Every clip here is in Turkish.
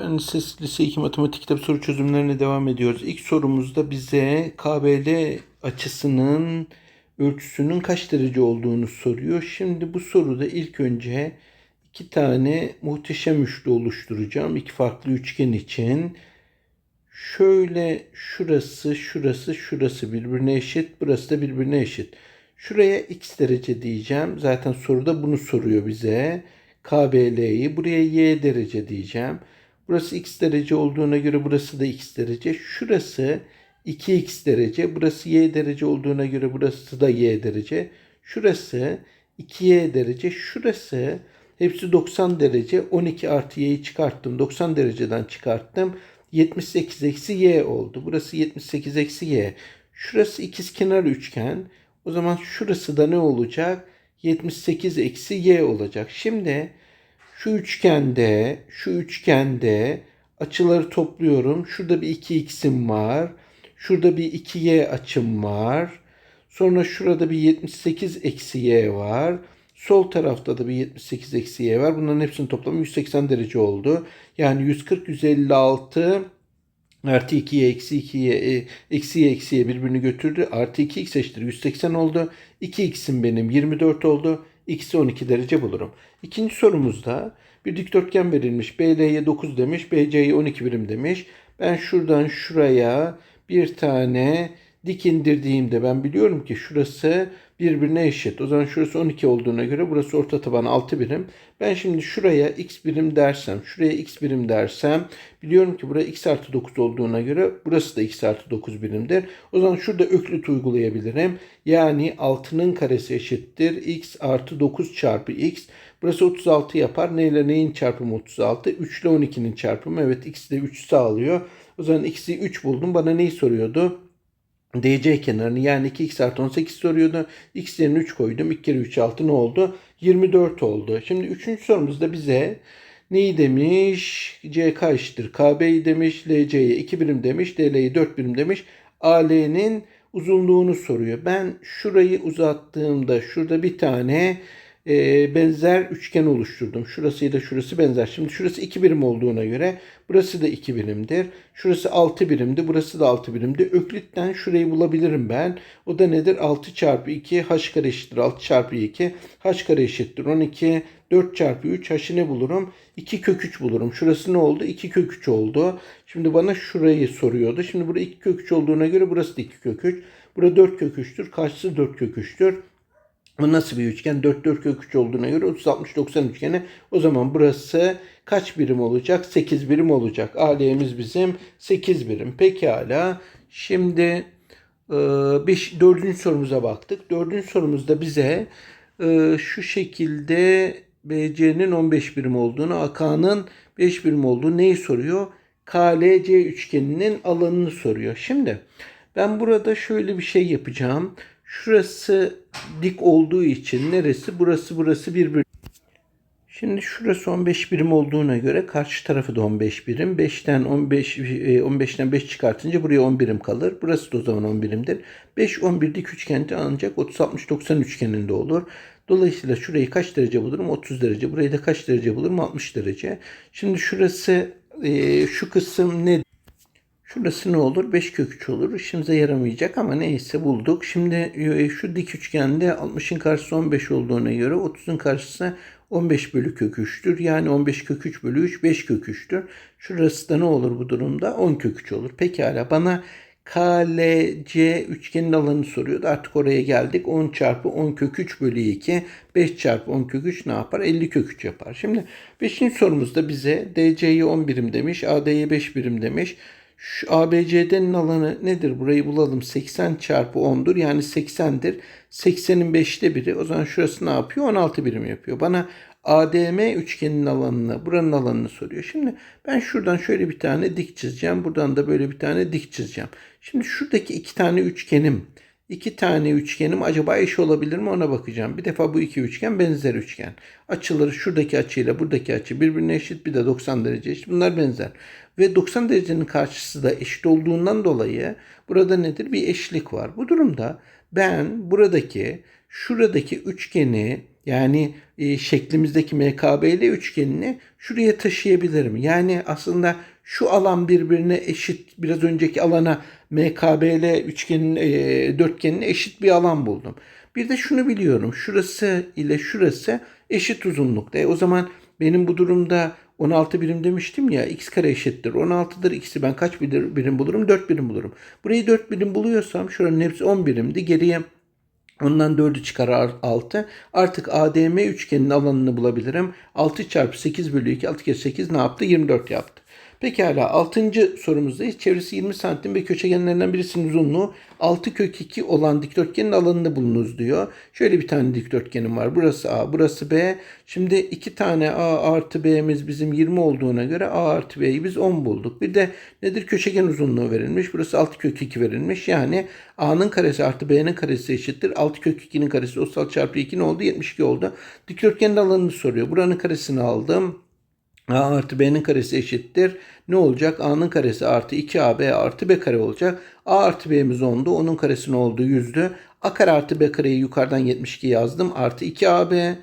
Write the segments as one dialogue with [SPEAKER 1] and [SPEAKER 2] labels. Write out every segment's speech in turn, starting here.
[SPEAKER 1] Lisesi Lise 2 Matematik Kitap soru çözümlerine devam ediyoruz. İlk sorumuzda bize KBL açısının ölçüsünün kaç derece olduğunu soruyor. Şimdi bu soruda ilk önce iki tane muhteşem üçlü oluşturacağım. iki farklı üçgen için. Şöyle şurası, şurası, şurası birbirine eşit. Burası da birbirine eşit. Şuraya x derece diyeceğim. Zaten soruda bunu soruyor bize. KBL'yi. Buraya y derece diyeceğim. Burası x derece olduğuna göre burası da x derece. Şurası 2x derece. Burası y derece olduğuna göre burası da y derece. Şurası 2y derece. Şurası hepsi 90 derece. 12 artı y'yi çıkarttım. 90 dereceden çıkarttım. 78 eksi y oldu. Burası 78 eksi y. Şurası ikizkenar üçgen. O zaman şurası da ne olacak? 78 eksi y olacak. Şimdi şu üçgende, şu üçgende açıları topluyorum. Şurada bir 2x'im var. Şurada bir 2y açım var. Sonra şurada bir 78 eksi y var. Sol tarafta da bir 78 eksi y var. Bunların hepsinin toplamı 180 derece oldu. Yani 140, 156 artı 2y eksi 2y e, eksi y eksi y birbirini götürdü. Artı 2x eşittir 180 oldu. 2x'im benim 24 oldu. X'i 12 derece bulurum. İkinci sorumuzda bir dikdörtgen verilmiş. BL'ye 9 demiş. BC'ye 12 birim demiş. Ben şuradan şuraya bir tane dik indirdiğimde ben biliyorum ki şurası birbirine eşit. O zaman şurası 12 olduğuna göre burası orta taban 6 birim. Ben şimdi şuraya x birim dersem, şuraya x birim dersem biliyorum ki buraya x artı 9 olduğuna göre burası da x artı 9 birimdir. O zaman şurada öklit uygulayabilirim. Yani 6'nın karesi eşittir. x artı 9 çarpı x. Burası 36 yapar. Ne ile neyin çarpımı 36? 3 ile 12'nin çarpımı. Evet x de 3 sağlıyor. O zaman x'i 3 buldum. Bana neyi soruyordu? DC kenarını yani 2x artı 18 soruyordu. X yerine 3 koydum. 2 kere 3 6 ne oldu? 24 oldu. Şimdi 3. sorumuzda bize neyi demiş? CK eşittir. KB'yi demiş. LC'ye 2 birim demiş. DL'ye 4 birim demiş. AL'nin uzunluğunu soruyor. Ben şurayı uzattığımda şurada bir tane e, benzer üçgen oluşturdum. Şurasıyla şurası benzer. Şimdi şurası 2 birim olduğuna göre burası da 2 birimdir. Şurası 6 birimdi. Burası da 6 birimdi. Öklitten şurayı bulabilirim ben. O da nedir? 6 çarpı 2 h kare eşittir. 6 çarpı 2 h kare eşittir. 12 4 çarpı 3 h'ı ne bulurum? 2 kök 3 bulurum. Şurası ne oldu? 2 kök 3 oldu. Şimdi bana şurayı soruyordu. Şimdi burada 2 kök 3 olduğuna göre burası da 2 kök 3. Burada 4 kök 3'tür. Karşısı 4 kök 3'tür. Bu nasıl bir üçgen? 4 4 kök 3 olduğuna göre 30 60 90 üçgeni. O zaman burası kaç birim olacak? 8 birim olacak. AL'miz bizim 8 birim. Pekala. Şimdi 5 4. sorumuza baktık. 4. sorumuzda bize e, şu şekilde BC'nin 15 birim olduğunu, AK'nın 5 birim olduğunu neyi soruyor? KLC üçgeninin alanını soruyor. Şimdi ben burada şöyle bir şey yapacağım. Şurası dik olduğu için neresi? Burası burası birbir. Şimdi şurası 15 birim olduğuna göre karşı tarafı da 15 birim. 5'ten 15 15'ten 5 çıkartınca buraya 10 birim kalır. Burası da o zaman 10 birimdir. 5 11 dik üçgende ancak 30 60 90 üçgeninde olur. Dolayısıyla şurayı kaç derece bulurum? 30 derece. Burayı da kaç derece bulurum? 60 derece. Şimdi şurası şu kısım ne? Şurası ne olur? 5 kök 3 olur. İşimize yaramayacak ama neyse bulduk. Şimdi e, şu dik üçgende 60'ın karşısı 15 olduğuna göre 30'un karşısı 15 bölü kök 3'tür. Yani 15 kök 3 bölü 3 5 kök 3'tür. Şurası da ne olur bu durumda? 10 kök 3 olur. Pekala bana KLC üçgenin alanını soruyordu. Artık oraya geldik. 10 çarpı 10 kök 3 bölü 2. 5 çarpı 10 kök 3 ne yapar? 50 kök 3 yapar. Şimdi 5. sorumuzda bize DC'ye 10 birim demiş. AD'ye 5 birim demiş. Şu ABCD'nin alanı nedir? Burayı bulalım. 80 çarpı 10'dur. Yani 80'dir. 80'in 5'te biri. O zaman şurası ne yapıyor? 16 birim yapıyor. Bana ADM üçgenin alanını, buranın alanını soruyor. Şimdi ben şuradan şöyle bir tane dik çizeceğim. Buradan da böyle bir tane dik çizeceğim. Şimdi şuradaki iki tane üçgenim, iki tane üçgenim acaba eş olabilir mi ona bakacağım. Bir defa bu iki üçgen benzer üçgen. Açıları şuradaki açıyla buradaki açı birbirine eşit bir de 90 derece eşit. Bunlar benzer. Ve 90 derecenin karşısı da eşit olduğundan dolayı burada nedir? Bir eşlik var. Bu durumda ben buradaki şuradaki üçgeni yani e, şeklimizdeki MKB'li üçgenini şuraya taşıyabilirim. Yani aslında şu alan birbirine eşit biraz önceki alana MKB'li üçgenin e, dörtgenine eşit bir alan buldum. Bir de şunu biliyorum. Şurası ile şurası eşit uzunlukta. E, o zaman benim bu durumda 16 birim demiştim ya x kare eşittir 16'dır x'i ben kaç birim bulurum 4 birim bulurum. Burayı 4 birim buluyorsam şuranın hepsi 10 birimdi geriye Ondan 4'ü çıkar 6. Artık ADM üçgenin alanını bulabilirim. 6 çarpı 8 bölü 2. 6 kere 8 ne yaptı? 24 yaptı. Pekala 6. sorumuzdayız. Çevresi 20 santim ve köşegenlerinden birisinin uzunluğu 6 kök 2 olan dikdörtgenin alanını bulunuz diyor. Şöyle bir tane dikdörtgenim var. Burası A, burası B. Şimdi iki tane A artı B'miz bizim 20 olduğuna göre A artı B'yi biz 10 bulduk. Bir de nedir? Köşegen uzunluğu verilmiş. Burası 6 kök 2 verilmiş. Yani A'nın karesi artı B'nin karesi eşittir. 6 kök 2'nin karesi 36 çarpı 2 ne oldu? 72 oldu. Dikdörtgenin alanını soruyor. Buranın karesini aldım. A artı B'nin karesi eşittir. Ne olacak? A'nın karesi artı 2AB artı B kare olacak. A artı B'miz 10'du. Onun karesi ne oldu? 100'dü. A kare artı B kareyi yukarıdan 72 yazdım. Artı 2AB.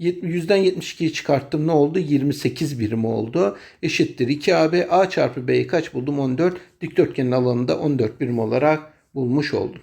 [SPEAKER 1] 100'den 72'yi çıkarttım. Ne oldu? 28 birim oldu. Eşittir 2AB. A çarpı B'yi kaç buldum? 14. Dikdörtgenin alanında 14 birim olarak bulmuş oldum.